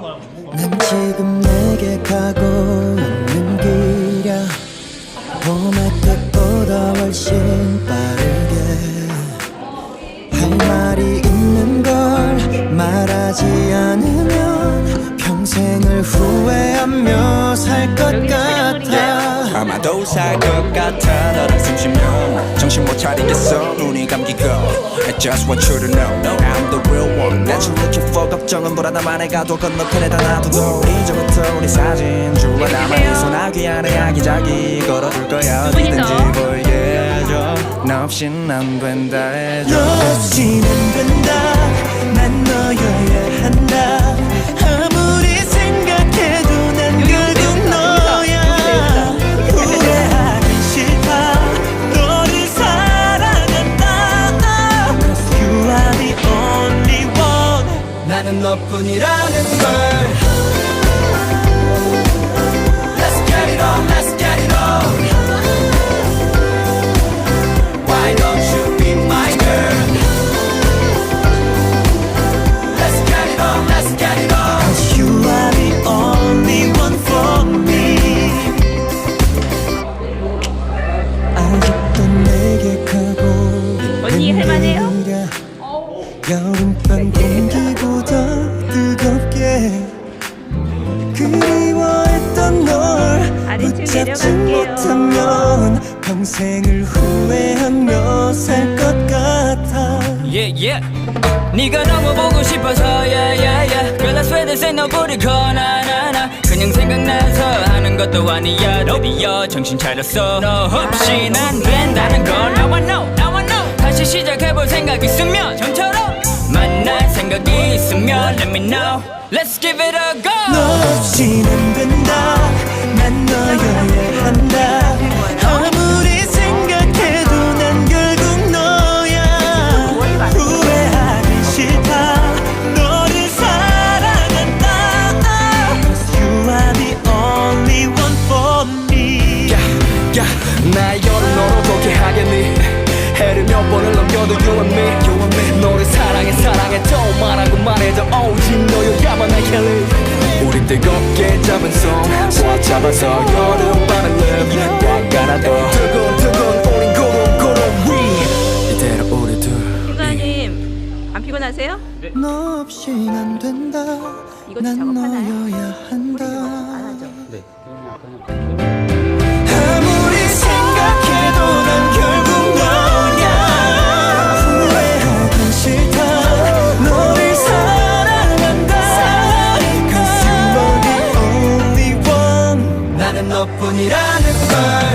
난 지금 내게 가고 있는 길이야. 봄의 끝보다 훨씬 빠르게. 할 말이 있는 걸 말하지 않으면 평생을 후회하며 살 것 같아 아마도 살것 같아 너랑 숨 쉬면 정신 못 차리겠어 눈이 감기고. I just want you to know I'm the real one. That you looking for 걱정은 불안함만 해가도 건너편에다 놔두고. 이제부터 우리 사진 주와 나만의 소나기 안에 아기자기 걸어줄 거야. 어디든지 보이게 해줘. 너 없인 안 된다 해줘. 너 없이는 된다. 난 너여야 한다 아직도 내게 가고 언니 할만해요? 있는 여름밤 공기 내려갈게요. 못하면 평생을 후회하며 살것 같아 yeah, yeah. 네가 너무 보고 싶어서 yeah, yeah, yeah. Girl, I swear this ain't nobody call na na na. 그냥 생각나서 하는 것도 아니야 드디어 정신 차렸어 너 없이 난 된다는 걸 Now I know, now I know 다시 시작해볼 생각 있으면 전처럼 만날 생각이 있으면 Let me know Let's give it a go 너 없이는 된다 잡아서 여름밤을 live 꽉 안아도 뜨거운 뜨거운 우린 고름 고름 위 이대로 우리 둘 휴가님 안 피곤하세요? 너 없인 안 된다 이것도 난 작업하나요? 너뿐이라는 걸